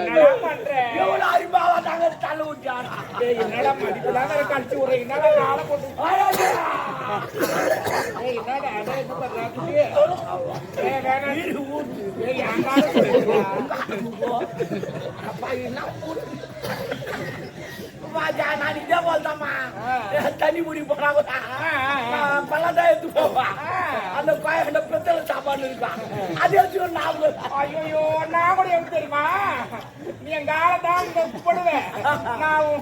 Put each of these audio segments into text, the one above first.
என்னடா பண்ற? கழிச்சு விடுற? என்னடா போட்டு என்னடா அதை இது பண்ற? தண்ணி போனா கூட, எடுத்து போவா. அந்த கோய- அந்த பித்தளை சாப்பாடு இருக்கா. அதை வச்சு ஒரு நாலு ஐயையோ, நான் கூட எப்படி தெரியுமா நீ என் காலை தான் இங்க போடுவேன் நான்.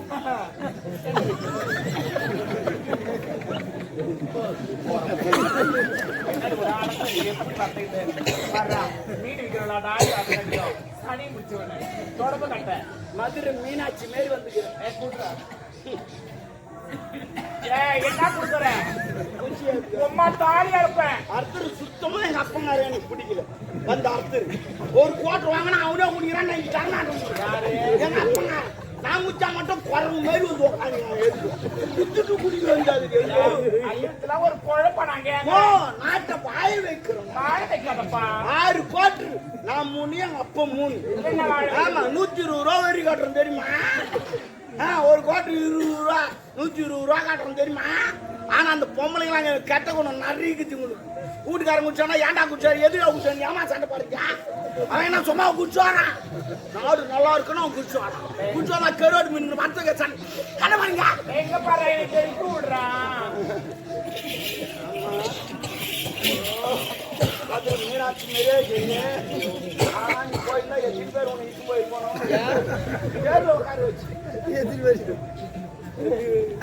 மீன் சனி முடிச்சவனே, தொடப்பு கட்டை. மதுரை மீனாட்சி மாரி வந்துக்கிறேன் என்ன கொடுக்குற? உம்மா தாலியா இருப்பேன். அர்த்தர் சுத்தமா எங்க அப்பங்கார எனக்கு பிடிக்கல. வந்து அர்த்தர் ஒரு கோட்டர் வாங்கினா அவனே குடிக்கிறான் நான் எங்க அப்பங்க நான் குச்சா மட்டும் குறவு மாதிரி வந்து உட்காந்து குடிக்க இதெல்லாம் ஒரு குழப்ப நாங்க நாட்டை வாய வைக்கிறோம். வாழ வைக்காதப்பா. ஆறு கோட்டர் நான் மூணு எங்க அப்பா மூணு. ஆமா நூத்தி இருபது ரூபா வரி காட்டுறோம் தெரியுமா? ஒரு கோட்டர் இருபது ரூபா. நூத்தி இருபது ரூபா காட்டுறோம் தெரியுமா? ஆனா அந்த பொம்பளைங்களாம் அங்க கெட்ட குணம் நிறைய உங்களுக்கு வீட்டுக்காரன் குடிச்சானா ஏன்டா குடிச்சாரு எதுடா குடிச்சாரு ஏமா சண்டை பாருங்க அவன் என்ன சும்மா குடிச்சுவாரான் நாடு நல்லா இருக்கணும் அவன் குடிச்சுவாரான் குடிச்சுவாரா கருவாடு மீன் மரத்துக்கு சண்டை சண்டை பாருங்க எங்க பாரு எனக்கு விடுறான் அது மீனாட்சி மாதிரியே இருக்குது. ஆனா நீ போயிருந்தா எத்தனை பேர் உன்னை இட்டு போயிருக்கணும் பேர்ல உட்கார வச்சு.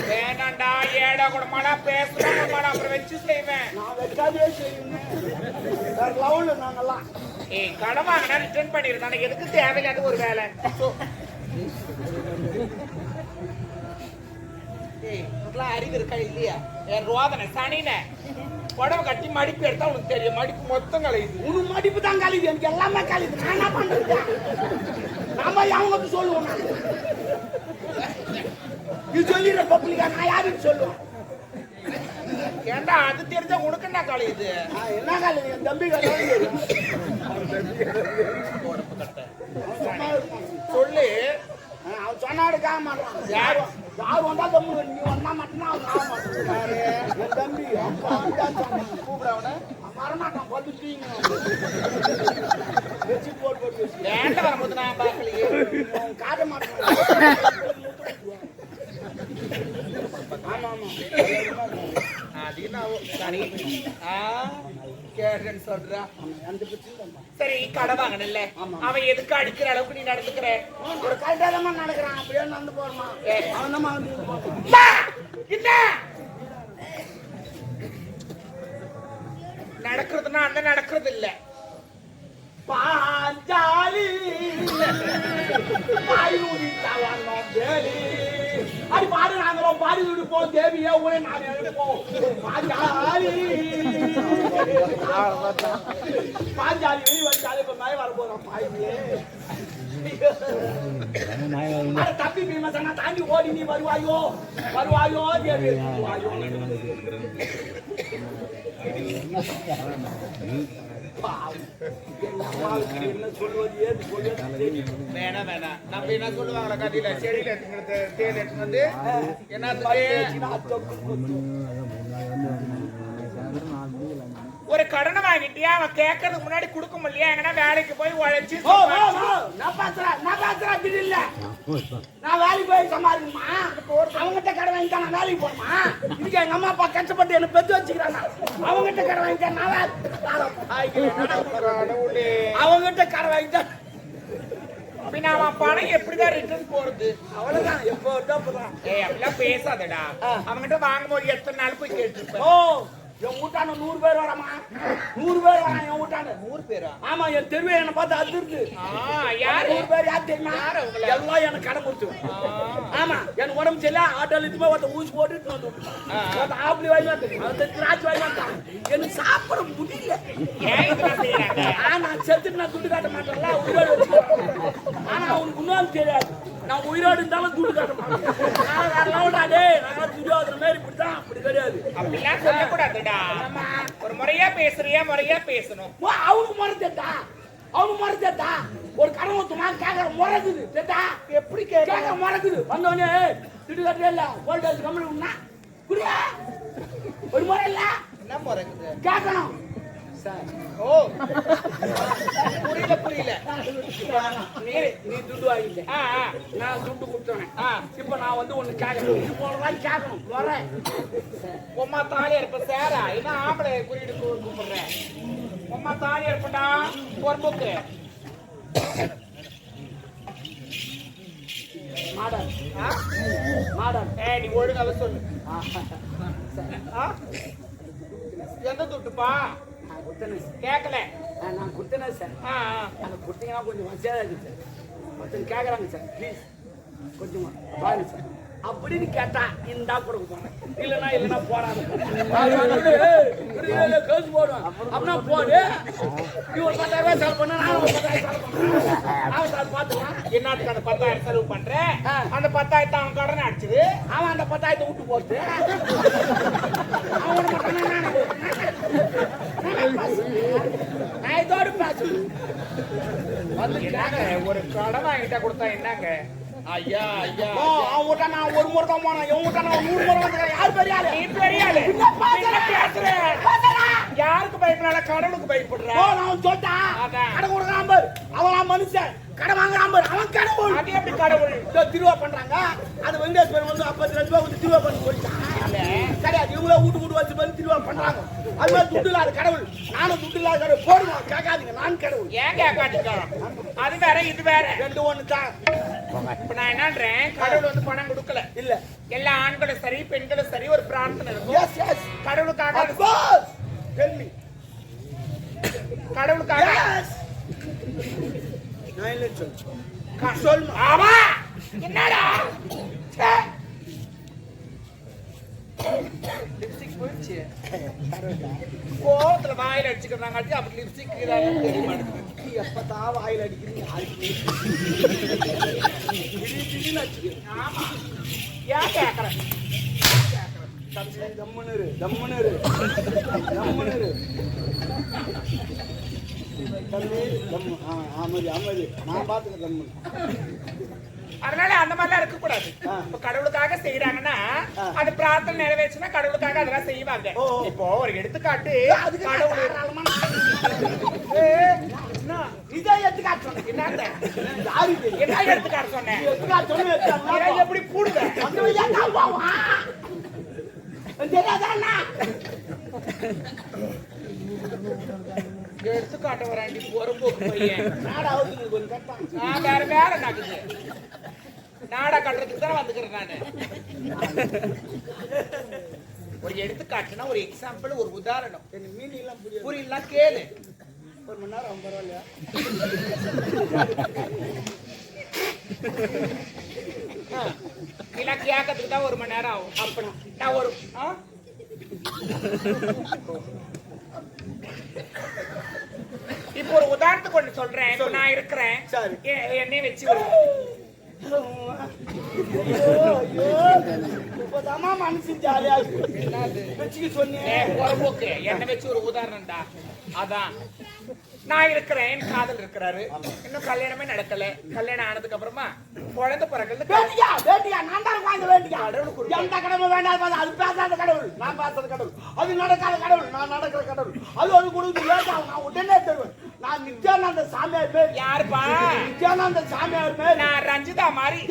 வேணாண்டா ஏடா கூட மாடா பேசணும் மாடா அப்புறம் வச்சு செய்வேன். நான் வைக்காதே செய்யுங்க வேற லெவலில் ஏய் கடன் வாங்கினா ரிட்டர்ன் பண்ணிருந்தா எனக்கு எதுக்கு தேவையில்லாத ஒரு வேலை? அறிவு இருக்கா இல்லையா? என் ரோதனை சனின. உடம்பு கட்டி மடிப்பு எடுத்தா உனக்கு தெரியும். மடிப்பு மொத்தம் கலையுது உனக்கு மடிப்பு தான் கழிவு எனக்கு எல்லாமே கழிவு நான் என்ன பண்றது? நாம அவங்களுக்கு சொல்லுவோம். இது சொல்லிடுற பப்ளிக்கா? நான் யாருக்கு சொல்லுவேன் ஏன்டா அது தெரிஞ்சா உனக்கு என்ன நான் என்ன கழிவு என் தம்பி. சொல்லு. அவன் சொன்னாடு காக மாட்டான் யார்? யார் வந்தா தம்பி நீ வந்தா மட்டும்தான் அவன் காக மாட்டான் என் தம்பி அப்பா வந்தா சொன்னான் கூப்பிட அவனை? அவன் வரமாட்டான் பதுட்டீங்க வச்சு போட்டு ஏன்டா வரும்போது நான் பார்க்கலையே? அவன் காட்ட மாட்டான் ஆமா ஆமா அது ஆ கேட்டேன்னு சொல்றா. சரி கடை வாங்கினல்ல அவன் எதுக்கு அடிக்கிற அளவுக்கு நீ நடந்துக்கிற? ஒரு கரெக்டாக நடக்கிறான். அப்படியே நடந்து போறமா? அவன் தான் வந்து நடக்கிறதுனா அந்த நடக்கிறது இல்ல. பாஞ்சாலி பாடி தவணோ தேவி பாடு நாங்களும் பாடி விடுப்போம் தேவியே உடனே நான் எடுப்போம் பாஞ்சாலி. பாஞ்சாலி வெளி வந்தாலே இப்ப மழை வர போறோம் பாயிலே அட தம்பி பீமசனா தாண்டி ஓடி நீ வருவாயோ? வருவாயோ தேவி? வருவாயோ. என்ன சொல்வது வேணாம் வேணாம். நம்ம என்ன சொல்லுவாங்களா கதையில? செடியில வந்து என்ன ஒரு கடனை வாங்கிட்டியா அவன் கேட்கறதுக்கு முன்னாடி கொடுக்க முடியலையா எங்கன்னா வேலைக்கு போய் உழைச்சு நான் பேசுறேன், நான் பேசுறேன், அப்படி இல்ல. நான் வேலைக்கு போய் சம்பாதிக்கணுமா? அவங்கிட்ட கடன் வாங்கிட்டா நான் வேலைக்கு போகணுமா? இதுக்கு எங்க அம்மா அப்பா கஷ்டப்பட்டு என்னை பெத்து வச்சுக்கிறாங்க. அவங்கிட்ட கடன் வாங்கிட்டா நான். அவங்கிட்ட கடன் வாங்கிட்டா பின்ன அவன் பணம் எப்படிதான் ரிட்டர்ன் போறது அவ்வளவுதான் எப்போ. ஏய் அப்படிலாம் பேசாதடா அவன்கிட்ட வாங்கும்போது எத்தனை நாள் போய் கேட்டுருப்பேன் ஓ என் வீட்டாண்ட நூறு பேர் வராமா? நூறு பேர் வரான் என் வீட்டாண்ட நூறு பேரா? ஆமா என் தெருவே என்னை பார்த்து அதிர்ந்து. யாரு? நூறு பேர் யார் தெரியுமா? எல்லாம் எனக்கு கடன் கொடுத்து ஆமா எனக்கு உடம்பு சரியில்ல. ஆட்டோல இதுமே ஒருத்த ஊசி போட்டுட்டு வந்து ஒருத்த ஆப்பிளி வாங்கி வந்து ஒருத்த திராட்சை வாங்கி வந்தான் எனக்கு சாப்பிட முடியல. ஆனா நான் செத்துட்டு நான் துண்டு காட்ட மாட்டேன்ல. உயிரோடு ஆனா அவனுக்கு இன்னும் தெரியாது. நான் உயிரோடு இருந்தாலும் துண்டு காட்ட மாட்டேன் மாதிரி இப்படிதான் அப்படி கிடையாது. அப்படிலாம் சொல்லக்கூடாதுடா. ஒரு முறையா பேசுறியா முறையா பேசணும். ஓ, அவனுக்கு மறந்துட்டா அவங்க முறை தேத்தா? ஒரு கடன் ஊத்துமா கேட்கற முறைக்குது எப்படி கேட்க கேட்கற முறைக்குது வந்தவனே திட்டு கட்டே இல்ல உண்ணா? புரியா ஒரு முறை இல்ல? என்ன முறைக்குது கேட்கணும் ஓ. புரியல நீ நீ துட்டு வாங்கிட்ட ஆ ஆ நான் துட்டு கொடுத்தேன் ஆ இப்ப நான் வந்து ஒன்று கேட்கணும் இது போலதான் கேட்கணும் வரேன் உம்மா தாலி இருப்ப சேரா என்ன ஆம்பளை குறியீடு கூ- கூப்பிடுறேன் உம்மா தாலி இருப்படா பொறுப்புக்கு மாடல் ஆ? மாடல் ஏய் நீ ஒழுங்காக சொல்லு ஆ? எந்த துட்டுப்பா நான் கொடுத்தேனே கேட்கல நான் கொடுத்தேனே சார். எனக்கு கொடுத்தீங்கன்னா கொஞ்சம் வசதியாக இருக்கு சார். ஒருத்தர் கேட்குறாங்க சார் ப்ளீஸ் கொஞ்சம் பாருங்க சார். அப்படின்னு கேட்டா இந்தா கொடுக்க போறேன் இல்லைன்னா இல்லைன்னா போடாது. கேஸ் போடும் அப்படின்னா போடு நீ ஒரு பத்தாயிரம் ரூபாய் செலவு பண்ண நான் ஒரு பத்தாயிரம் செலவு பண்ணுறேன். சார் பார்த்துக்கலாம் என்னத்துக்கு அந்த பத்தாயிரம் செலவு பண்ற? ஆ. அந்த பத்தாயிரத்தை அவன் கடன் அடிச்சது. அவன் அந்த பத்தாயிரத்தை விட்டு போட்டு. அவன் மட்டும் இதோடு என்னங்க ஒரு கடன் வாங்கிட்டா கொடுத்தா என்னங்க? ஐயா ஐயா. ஓ, அவன் நான் ஒரு முறை தான் போனேன். இவன் நான் நூறு முறை வந்துக்கிறேன் யார் பெரிய ஆளு நீ பெரிய ஆளு? யாருக்கு பயப்படாத? கடவுளுக்கு பயப்படுற. ஓ, நான் சொல்லிட்டேன். கடை கொடுக்குறான் பாரு. அவன் நான் மனுஷன். கடை வாங்குறான் பாரு. அவன் கடவுள். அது எப்படி கடவுள்? இதோ திருவா பண்றாங்க. அது வெங்கடேஸ்வரன் வந்து ஐம்பத்தி ரெண்டு ரூபா திருவா பண்ணி போயிட்டான் கிடையாது இவங்களே வீட்டு வீட்டு வச்சு பண்ணி திருவா பண்றாங்க. அது மாதிரி துட்டு இல்லாத கடவுள். நானும் துட்டு இல்லாத கடவுள். போடுவோம் கேட்காதீங்க. நான் கடவுள். ஏன் கேட்காதீங்க? அது வேற இது வேற. ரெண்டு ஒண்ணு தான். இப்ப நான் என்னன்றேன் கடவுள் வந்து பணம் கொடுக்கல. இல்ல. எல்லா ஆண்களும் சரி பெண்களும் சரி ஒரு பிரார்த்தனை இருக்கும். கடவுளுக்காக கடவுளுக்காக yes சொல் ஆமா என்னடா லிப்ஸ்டிக் போயிடுச்சு கோவத்துல வாயில அடிச்சுக்கிறாங்க அடிச்சு அப்படி லிப்ஸ்டிக் தெரிய மாட்டேங்குது எப்பதான் வாயில் அடிக்கிறீங்க ஆமா ஏன் கேக்குறேன் தம்முன்னு இரு, தம்முன்னு இரு. தம்முன்னு இரு. தம்பி, தம்மு. ஆ, அமைதி, அமைதி. நான் பாத்துக்கிறேன் தம்முன்னு. அதனால அந்த மாதிரிலாம் இருக்க கூடாது. இப்ப கடவுளுக்காக செய்யறாங்கன்னா. அது பிரார்த்தனை நிறைவேச்சுன்னா கடவுளுக்காக அதெல்லாம் செய்வாங்க. இப்போ ஒரு எடுத்துக்காட்டு அதுக்கு கடவுள் தாராளமா நான் ஏய், என்ன? இதை எடுத்துக்காட்டு சொன்னேன். என்ன எடுத்துக்காட்டு சொன்னேன். எப்படி பூடுவேன் வந்து ஏன்டா போவா? தெரியாதா அண்ணா? எடுத்துக்காட்ட வராண்டி பொறுப்போக்கு பையன். நாடா அவுத்துக்கு கொஞ்சம் வேற வேற நாடா கட்டுறதுக்கு தானே வந்துக்கிறேன் நானு. ஒரு எடுத்துக்காட்டுனா ஒரு எக்ஸாம்பிள் ஒரு உதாரணம். மீன் புரியாது. புரியலாம் கேளு. ஒரு மணி நேரம் பரவாயில்லையா? இதெல்லாம் கேட்கறதுக்கு தான் ஒரு மணி நேரம் ஆகும். அப்பனா நான் ஒரு ஆ? இப்போ ஒரு உதாரணத்துக்கு ஒண்ணு சொல்றேன். இப்போ நான் இருக்கிறேன். சரி. எ- என்னைய வச்சு ஒரு ஐயோ, மனுஷன் ஜாலியா இருக்கு. வச்சுக்க சொன்னேன். ஏ, என்னை வச்சு ஒரு உதாரணம்டா அதான் நான் இருக்கிறேன் என் காதல் இருக்கிறாரு இன்னும் கல்யாணமே நடக்கல கல்யாணம் ஆனதுக்கு அப்புறமா குழந்தை பிறகு வேண்டியா, வேண்டியா, நான் தான் வாங்க வேண்டியா. எந்த கடவுளும் வேண்டாம் பாரு, அது பேசாத கடவுள், நான் பேசாத கடவுள். அது நடக்காத கடவுள், நான் நடக்கிற கடவுள். அது ஒரு கொடுக்குது, வேண்டாம், நான் உடனே தருவேன். நான் நித்யானந்த சாமியார் பேர். யாருப்பா? நித்யானந்த சாமியார் பேர். நான் ரஞ்சிதா மாதிரி.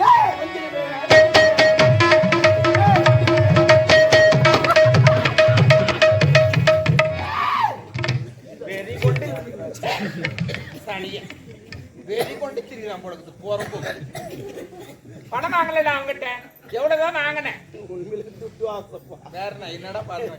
சனிய வெறி கொண்டு திரிகிறான் போடுறது போறப்போ பணம் வாங்கல அவங்கிட்ட எவ்வளவுதான் வாங்கினேன் உண்மையிலே துட்டு ஆசைப்பா. வேற நான் என்னடா பாருங்க.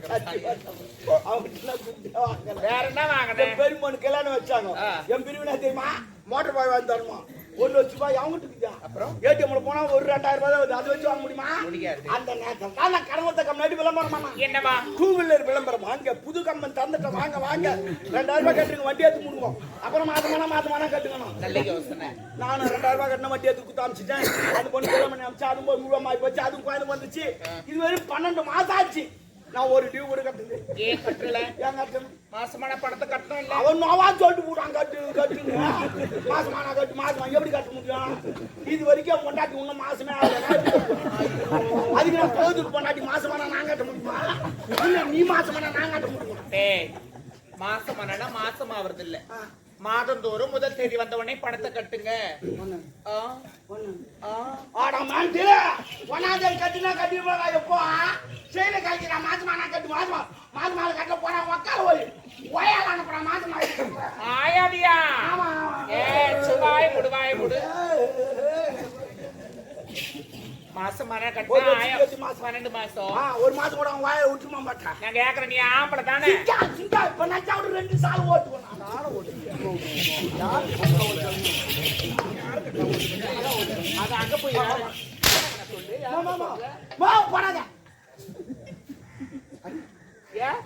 வேற என்ன என் வாங்கினேன் பெரியம்மனு கல்யாணம் வச்சாங்க. என் பிரிவினா தெரியுமா மோட்டர் பாய் வாங்கி தரணுமா ஒரு லட்ச ரூபாய் அவங்ககிட்ட அப்புறம்? ஏடிஎம்ல போனா ஒரு ரெண்டாயிரம் ரூபாய் தான் வருது. அதை வச்சு வாங்க முடியுமா? முடியாது. அந்த நேரத்தில் தான் நான் கம்மியாடி விளம்பரமா என்னவா டூ வீலர் விளம்பரம். வாங்க புது கம்பன் தந்துட்டோம் வாங்க வாங்க. ரெண்டாயிரம் ரூபாய் கட்டுங்க வண்டி எடுத்து முடுவோம் அப்புறம் மாதமானா மாதமானா கட்டுக்கணும் நல்ல யோசனை. நானும் ரெண்டாயிரம் ரூபாய் கட்டின வண்டி எடுத்து குத்து அமிச்சிட்டேன் அந்த பொண்ணு கல்யாணம் பண்ணி அமிச்சு அதுவும் போய் முழுவ மாறி போச்சு அதுவும் கோயில் வந்துச்சு. இது வரையும் பன்னெண்டு மாசம் ஆச்சு. நான் ஒரு டியூ கூட கட்டுது ஏன் கட்டல? ஏன் கட்டணும் மாசமான பணத்தை கட்டணும் இல்ல? அவன் நோவா சொல்லிட்டு போட்டான் கட்டு கட்டுங்க மாசமான கட்டு மாசமா எப்படி கட்ட முடியும்? இது வரைக்கும் பொண்டாட்டி இன்னும் மாசமே? அதுக்கு நான் போதுக்கு பொண்டாட்டி மாசமான நான் கட்ட முடியுமா? இல்ல நீ மாசமான நான் கட்ட முடியுமா? டேய் மாசமானா மாசம் ஆவறது இல்ல மாதந்தோறும் முதல் தேதி வந்த உடனே பணத்தை கட்டுங்க. ஒன்னாவது கட்டினா கட்டி எப்போ செயல கழிக்கிறா மாசமா நான் கட்டு மாசமா மாசமா கட்ட போனா உக்கார போய் ஒயால அனுப்புறா மாசமா ஆயாதியா? ஆமா ஏ சுவாய் முடு மாசமான ஒரு கட்டினா வருஷம் ஆயா கழிச்சு மாசம். பன்னெண்டு மாசம். ஆ, ஒரு மாசம் கூட வாயை விட்டுமா மாட்டான் நான் கேக்குறேன் நீ ஆம்பளை தானே? இப்ப நான் சாப்பிட்டு ரெண்டு சால் ஓட்டுவேன் நான் நானும் ஓட்டுவேன் யாரு கட்ட ஓட்டுறது? அது அங்க போய். ஏன்?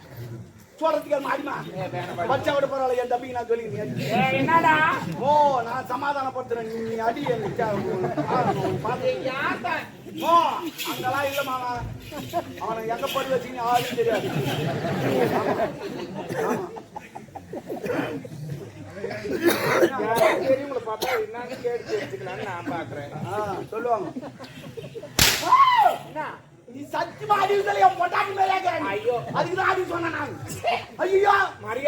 சொல்றதுக்கு மாடிமா. பச்சை விட பரவாயில்ல என் தம்பிக்கு நான் சொல்லிக்கிறேன் என்னடா ஓ நான் சமாதானப்படுத்துறேன் நீ அடி? ஓ அங்கெல்லாம் இல்ல மாமா அவனை எங்க படி வச்சீங்க ஆளும் தெரியாது பெரியவங்களை பார்த்தா என்னன்னு கேட்டு தெரிஞ்சுக்கலாம்னு நான் பாக்குறேன் சொல்லுவாங்க? நீ சத்தியமா அடி சொல்லி என் பொட்டாட்டி மேலே இருக்கிற ஐயோ. அதுக்கு தான் அடி சொன்னேன் நான். ஐயோ.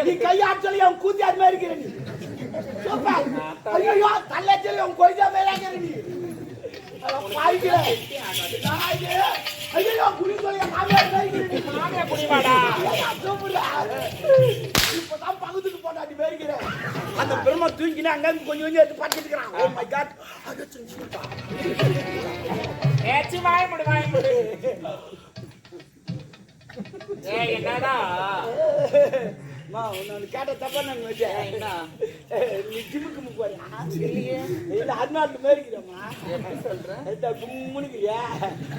நீ கையாட்டு சொல்லி என் கூத்தி அது மாதிரி இருக்கிற நீ. சூப்பர் ஐயோ தள்ள சொல்லி என் கொய்தா மேலே இருக்கிற நீ. ஐயோ குடி சொல்லி மாமியார் மாதிரி இருக்கிற நீ மாமியா குடிவாடா. இப்பதான் பகுதிக்கு போட்டாட்டி மேய்க்கிற. அந்த பெருமை தூங்கினா அங்க இருந்து கொஞ்சம் கொஞ்சம் எடுத்து பட்டிட்டு இருக்கிறான். ஓ மை காட் அது செஞ்சுட்டா ஏச்சி வாய் முடு வாய் முடு. ஏ என்னடா? மா நான் கேட்ட தப்பா நான் வச்சேன் என்ன? நீ ஜிம்முக்கு போறியா இல்லையே இல்ல அண்ணாட்டு எப்படி சொல்ற? இந்த கும்முனுக்குறியா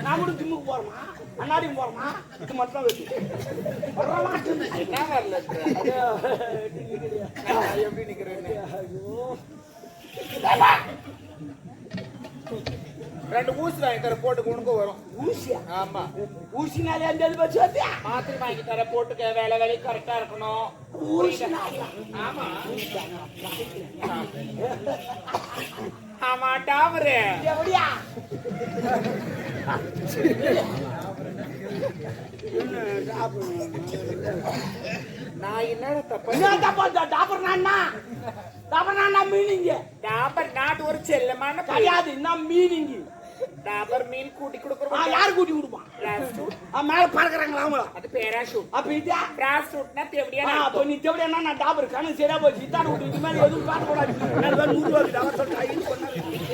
நான் கூட ஜிம்முக்கு போறேமா அண்ணாடியும் போறேமா இது மட்டும் வச்சு. வரல எப்படி நிக்கிறேன்னு? ஐயோ. ரெண்டு ஊசி வாங்கி தர போட்டு உனக்கு வரும். ஊசியா? ஆமா. ஊசினாலே அந்த வந்தியா? மாத்திரை வாங்கி தர போட்டுக்க வேலை வேலை கரெக்டா இருக்கணும். ஆமா. ஆமா டாமரு. எப்படியா? நான் என்னடா தப்ப என்ன தப்பா டாபர் நான்னா? டாபர் நான்னா மீனிங் டாபர் நாட்டு ஒரு செல்லமான. கிடையாது என்ன மீனிங் டாபர் மீன் கூட்டி கொடுக்குறோம் யாரு கூட்டி கொடுப்பான் மேல பறக்குறாங்களா அவங்கள? அது பேராஷூட் அப்ப இதா பிராஸ்டூட்னா தேவடியா அப்ப நீ தேவையா நான் டாபர் கணக்கு சரியா போச்சு. இத்தான விட்டு இது மாதிரி எதுவும் கூடாது நான் தான் நூறு டாபர்.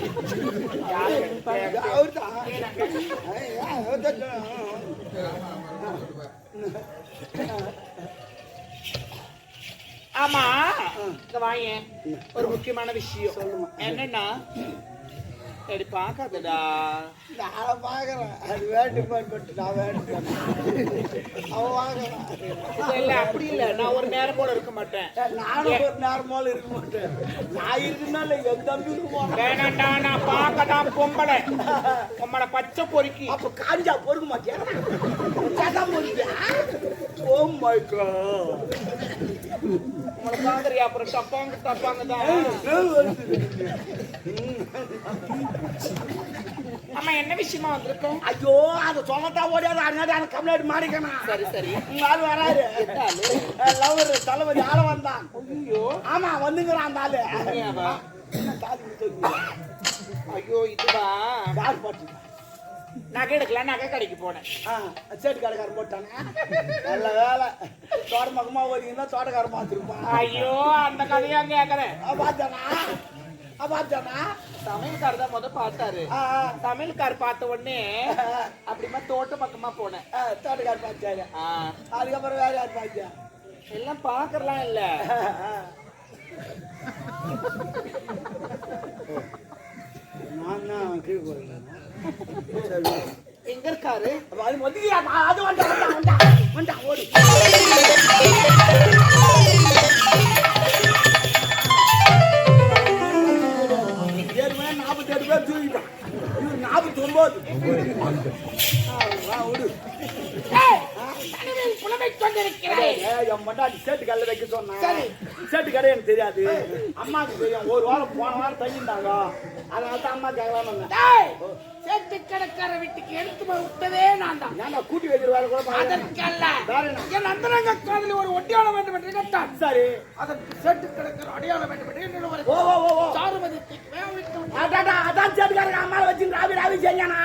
ஆமா இங்க வாயேன். ஒரு முக்கியமான விஷயம். என்னன்னா சரி பாக்காதடா நான் பாக்குறேன் அது வேட்டு பட்டு நான் வேட்டு அவன் வாங்குறான். இல்ல அப்படி இல்ல. நான் ஒரு நேரம் போல இருக்க மாட்டேன். நானும் ஒரு நேரமால இருக்க மாட்டேன். நான் இருக்குன்னா இல்லை என் தம்பி இருக்கு போறேன் வேணாண்டா நான் பார்க்கதான் பொம்பளை. பொம்பளை பச்சை பொறுக்கி. அப்ப காஞ்சா பொறுக்க மாட்டியா சேதான் பொறுக்கியா ஓ மை காட். உங்களை பாக்குறியா அப்புறம் தப்பாங்க தப்பாங்க தான் ஆமா என்ன விஷயமா வந்திருக்கோம் ஐயோ அதை சொல்லத்தான் ஓடியாது அதனால அந்த கம்ப்ளைண்ட் மாறிக்கணும் சரி சரி உங்க ஆள் வராரு லவர் தளபதி ஆள வந்தான் ஐயோ ஆமா வந்துங்கிறான் அந்த ஆளு? ஐயோ இதுவா பாட்டு நகை எடுக்கலாம் நகை கடைக்கு போனேன். ஆ சேட்டு கடைக்காரன் போட்டானே. நல்ல வேலை. தோட்டமக்கமா ஓதிங்கன்னா தோட்டக்காரன் பார்த்துருப்பான். ஐயோ அந்த கதையா கேக்குறேன் பார்த்தானா? பார்த்தானா? சமையல்கார் தான் முத பார்த்தாரு. சமையல்கார் பார்த்த உடனே அப்படிமா தோட்ட பக்கமா போனேன். ஆ, தோட்டக்காரன் பார்த்தாரு. அதுக்கப்புறம் வேற யார் பார்த்தா? எல்லாம் பாக்கறலாம் இல்ல. நான் தான் கீழே போறேன். எங்க இருக்காரு அது வந்து அது வந்தா வந்தா வந்தா. ஓடு. ஏற்கனவே நாற்பத்தெட்டு பேர் தூக்கிட்டான் நாற்பத்தி ஒன்பது மண்டாடி சேட்டு கல்ல வைக்க சொன்னேன் சரி. சேட்டு கடை எனக்கு தெரியாது. அம்மாவுக்கு தெரியும். ஒரு வாரம் போன வாரம் தங்கியிருந்தாங்க. அதனால தான் அம்மா டேய், சேட்டு கடைக்கார வீட்டுக்கு எடுத்து விட்டதே நான் தான். கூட்டி வைக்கிற வேலை கூட வேற என்ன? என் அந்தரங்க காதலி ஒரு ஒட்டியாளம் வேண்டும் என்று கேட்டான். சரி. அதற்கு சேட்டு கடைக்கார அடையாளம் வேண்டும் என்று என்னோட ஒரு ஓ ஓ ஓ. ஓ சாருமதிக்கு வேக வைத்து விட்டான். அடாடா, அதான் சேட்டுக்காரங்க அம்மாவை வச்சு ராவி ராவி செஞ்சானா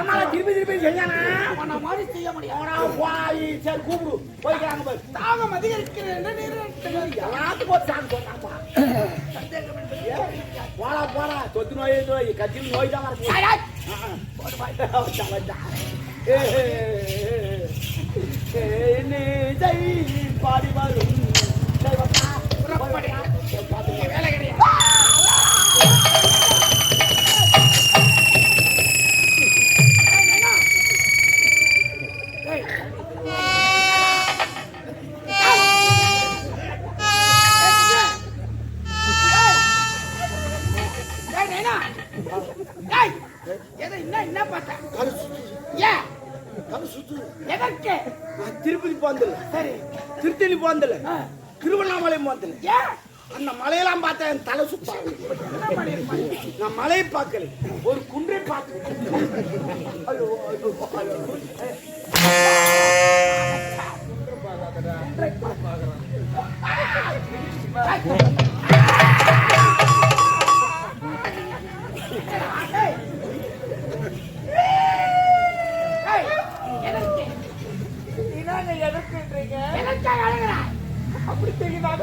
அம்மாவை திருப்பி திருப்பி செஞ்சானா அவனை மாதிரி செய்ய முடியாது. போய் சரி கூப்பிடு போய்க்கிறாங்க பாரு தாகம் அதிகரிக்கிறது எல்லாத்துக்கும் ஒரு சாக்கு சொன்னாப்பா போடா போடா தொத்து நோய் நோய் தான் வரப்போகுது. போடு, போடு.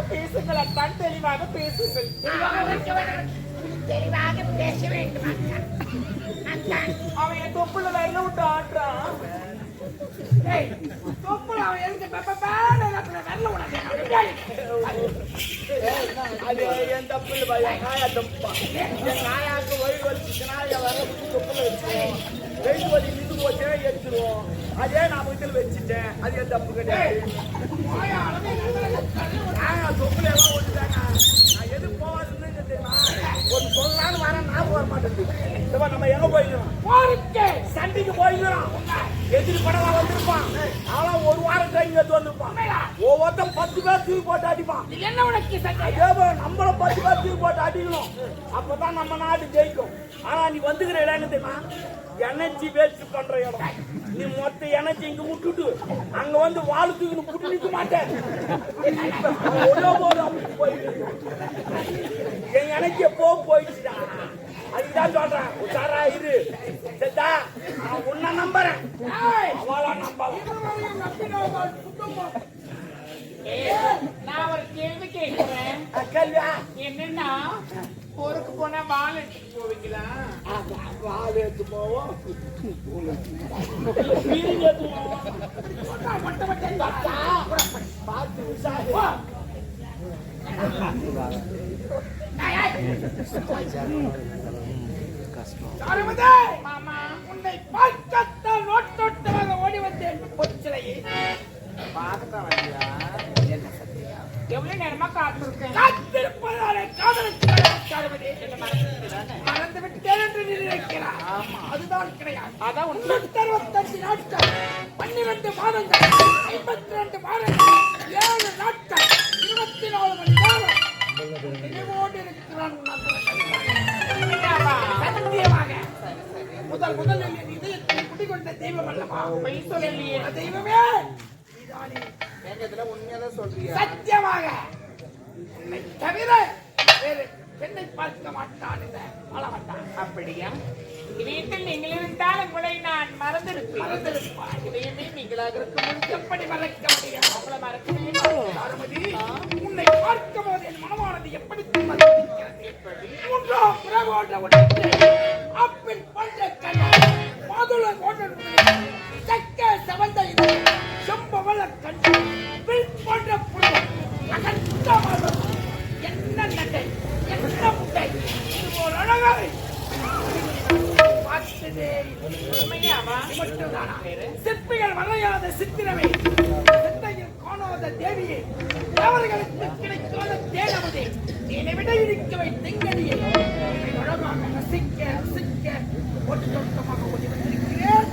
பேசுங்கள் அத்தான் தெளிவாக பேசுங்கள். தெளிவாக பேச வேண்டும் அவன் என் தொப்புல வரல விட்டு ஆடுறான் தொப்புல அவன் எழுந்து வரல பேன உனக்கு அது என் தப்பு இல்லை என் காயா தப்புப்பா என் காயாக்கு வழி வலிச்சுச்சுன்னா என் வர தொப்புல வச்சுருவோம் வெயில் வலி நின்று போச்சுன்னா எடுத்துருவோம் அதே நான் வீட்டில் வச்சுட்டேன். அது என் தப்பு கிடையாது. தொப்புல எல்லாம் ஓட்டுட்டாங்க. நான் எது போவாதுன்னு தெரியுமா? ஒரு சொல்லலான்னு வரேன் நான் வர மாட்டேங்குது நம்ம எங்க போருக்கு. சண்டைக்கு போய்க்கிறோம் எதிரி படமா வந்திருப்பான். அவன் ஒரு வாரம் கழிஞ்சு எடுத்து வந்திருப்பான் ஒவ்வொருத்தன் பத்து பேர் தூக்கி போட்டு அடிப்பான். என்ன உனக்கு? அதே போல நம்மள பத்து பேர் தூக்கி போட்டு அடிக்கணும். அப்பதான் நம்ம நாடு ஜெயிக்கும். ஆனா நீ வந்துக்கிற இடம் என்ன தெரியுமா? எனர்ஜி வேஸ்ட் பண்ற இடம். நீ மொத்த எனர்ஜி இங்க விட்டுட்டு அங்க வந்து வாழ் தூக்கின்னு புட்டு நிக்க மாட்டேன். என் எனர்ஜி எப்போ போயிடுச்சுடா? அதுதான் சொல்றேன். உஷாரா இரு. சரிதா நான் உன்னை நம்புறேன். ஏய், அவளா நம்பலாம் நான் ஒரு கேள்வி கேட்கிறேன். கல்வியா என்னன்னா ஊருக்கு போனா வால் எடுத்துட்டு போவீங்களா? வாழை எடுத்து போவோம் மட்டும் மட்டும் பார்த்து. சாருமதி, மாமா. உன்னை பார்க்கத்தான் நோட்டோட்டமாக ஓடி வந்தேன் பொச்சிலையே. பார்க்கத்தான் வந்தியா எவ்வளவு நேரமா காத்திருக்கேன்? காத்திருப்பதாலே காதலுக்கு சாருமதி. மறந்து விட்டேன் என்று. அதுதான் கிடையாது. அதான் முன்னூத்தி அறுபத்தஞ்சு நாட்கள் பன்னிரண்டு மாதங்கள் ஐம்பத்தி ரெண்டு மாதங்கள் ஏழு நாட்கள் இருபத்தி நாலு மணி முதல் முதல் என் தெய்வம் அல்லவா பொய் சொல்லலையே தெய்வமே உண்மையாதான் சத்தியமாக தவிர வேறு பெண்ணை பார்க்க மாட்டான் இந்த அப்படியா? வீட்டில் நீங்கள் இருந்தால் உங்களை நான் மறந்திருப்பேன் இதையுமே நீங்களாக இருக்கும் எப்படி மறக்க முடியும் மறக்க முடியும் உன்னை பார்க்கும் போது என் மனமானது எப்படி மூன்றாம் புற போன்ற உடம்பு, ஆப்பிள் போன்ற கண்ணு, மாதுளை போன்ற நுனி, செம்பவள கண்ணு, போன்ற என்ன நகை, என்ன முட்டை, இது ஒரு அழகாய் பார்த்ததே உண்மையாவா மட்டும்தானா? சிற்பிகள் வரையாத சித்திரமே சித்தையில் காணாத தேவியே தேவர்களுக்கு கிடைக்காத தேனவதே என்னை விட இருக்கவை திங்கடியே அழகாக ரசிக்க ரசிக்க ஒட்டொட்டமாக ஓடி வந்திருக்கிறேன்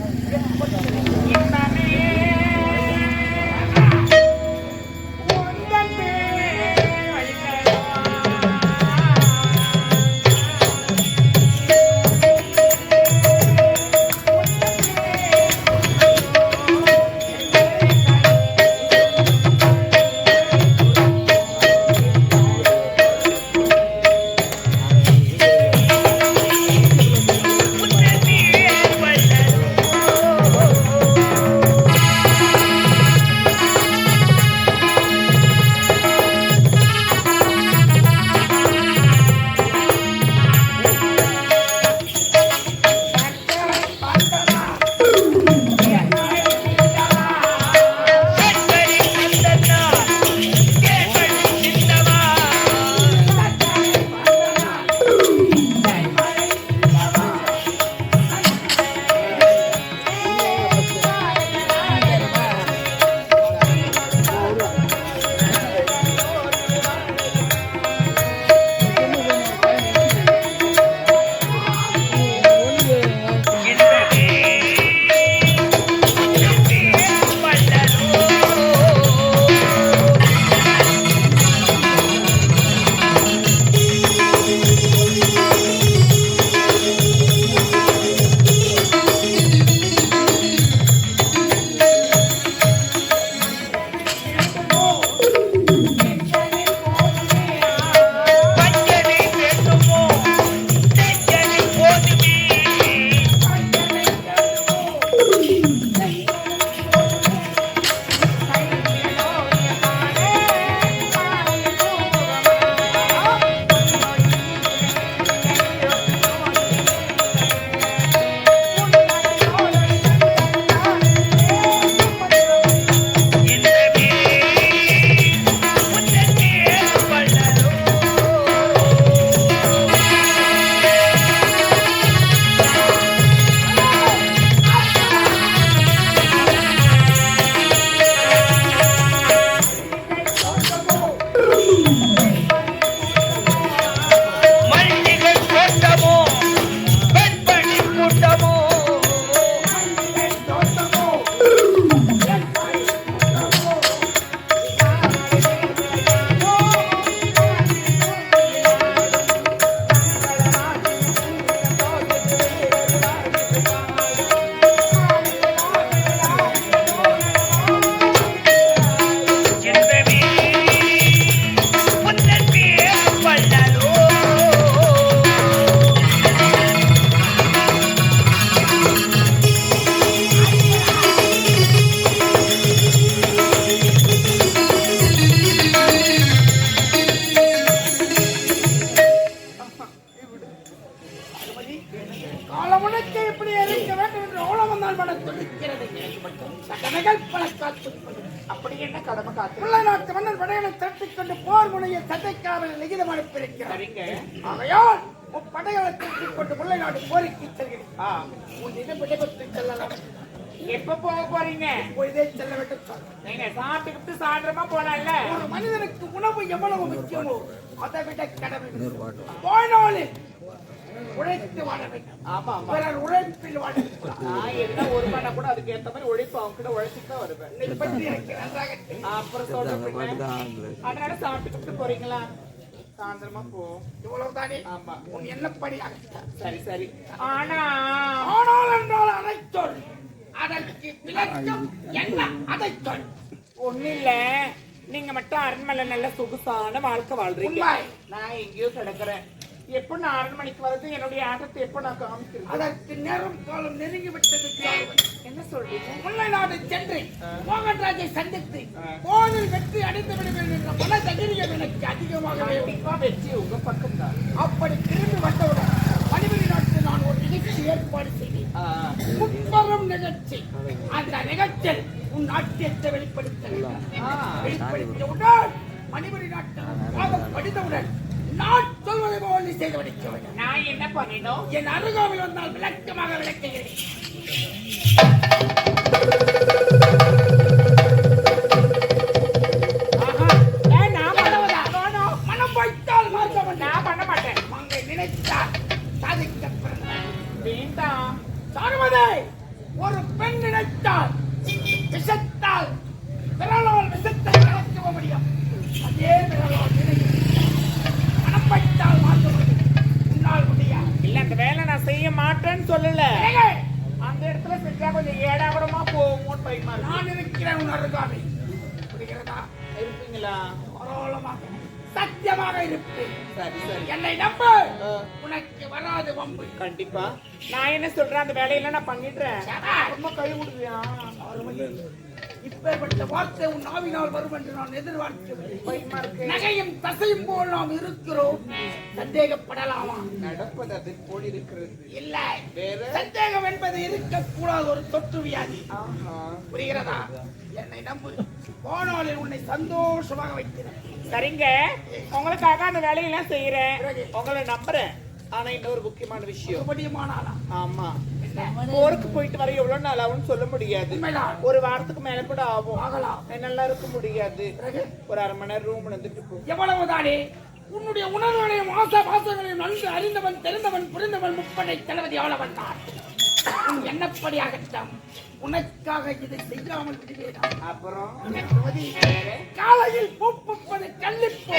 உழைத்து வாழ வேண்டும் ஆமா பிறர் உழைப்பில் வாழ நான் என்ன ஒரு பண்ண கூட அதுக்கு ஏத்த மாதிரி உழைப்பு அவங்க கிட்ட உழைச்சிட்டு தான் வருவேன் இதை பற்றி எனக்கு நன்றாக அப்புறம் சொல்றேன் அதனால சாப்பிட்டுக்கிட்டு போறீங்களா சாயந்தரமா போ இவ்வளவுதானே ஆமா உன் எண்ணப்படியாக சரி சரி ஆனா ஆனால் என்றால் அதற்கு விளக்கம் என்ன அதை சொல் ஒண்ணு இல்ல நீங்க மட்டும் அரண்மனை நல்ல சொகுசான வாழ்க்கை வாழ்றீங்க. நான் எங்கேயோ கிடக்குறேன். எப்ப நான் அரண்மனைக்கு வர்றது? என்னுடைய ஆட்டத்தை எப்ப நான் காமிக்கிறது? அதற்கு நேரம் காலம் நெருங்கி விட்டது. என்ன சொல்றீங்க? முல்லை நாடு சென்று மோகன்ராஜை சந்தித்து போரில் வெற்றி அடைந்து விடுவேன் என்ற மன தைரியம் எனக்கு அதிகமாகவே வெற்றி உங்க பக்கம் தான். அப்படி திரும்பி வந்தவுடன் மணிமணி நாட்டில் நான் ஒரு நிகழ்ச்சி ஏற்பாடு செய்தேன். முப்பெரும் நிகழ்ச்சி. அந்த நிகழ்ச்சியில் உன் நாட்டியத்தை வெளிப்படுத்த வேண்டும் வெளிப்படுத்தியவுடன் மணிமணி நாட்டில் பாதம் படித்தவுடன் நான் சொல்வதை போல் நீ செய்து முடிக்க வேண்டும் நான் என்ன பண்ணினோம்? என் அருகாமையில் வந்தால் விளக்கமாக விளக்குகிறேன். என்னை நம்பு. உனக்கு வராது வம்பு. கண்டிப்பா. நான் என்ன சொல்றேன்? அந்த வேலையெல்லாம் நான் பண்ணிடுறேன். ரொம்ப கை விடுவியா இப்பேற்பட்ட வார்த்தை உன் நாவினால் வரும் என்று நான் எதிர்பார்க்கவில்லை. நகையும் தசையும் போல் நாம் இருக்கிறோம். சந்தேகப்படலாமா? நடப்பது அது போல் இருக்கிறது. இல்ல. வேற? சந்தேகம் என்பது இருக்கக்கூடாத. ஒரு தொற்று வியாதி. புரிகிறதா? என்னை நம்பு. போனாலில் உன்னை சந்தோஷமாக வைக்கிறேன் சரிங்க. உங்களுக்காக அந்த வேலையெல்லாம் செய்யறேன் உங்களை நம்புறேன். ஆனா இன்னொரு முக்கியமான விஷயம். மறுபடியுமானாலா? ஆமா. போருக்கு போயிட்டு வர எவ்வளவு நாள் ஆகும்னு சொல்ல முடியாது. ஒரு வாரத்துக்கு மேல கூட ஆகும். என்னால இருக்க முடியாது. ஒரு அரை மணி நேரம் ரூம் வந்துட்டு போ. எவ்வளவுதானே? உன்னுடைய உணர்வுகளையும் ஆசா பாசங்களையும் நன்கு அறிந்தவன் தெரிந்தவன் புரிந்தவன் முப்படை தளபதி எவ்வளவன் தான். உன் எண்ணப்படியாகட்டும் உனக்காக இதை செய்யாமல் விடுவேனா? அப்புறம்? காலையில் பூப்புப்பது கல்லிப்பூ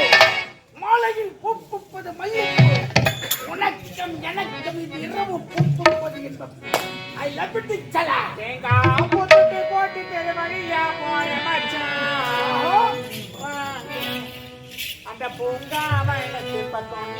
மாலையில் பூப்புப்பது மல்லிப்பூ. உனக்கும் எனக்கும் இது இரவு பூப்புப்பது என்பது ஐ லவ் இட் சலா தேங்காய் போட்டுட்டு போட்டு தெருவழியா போற மச்சான். அந்த பூங்காவனத்து பக்கம்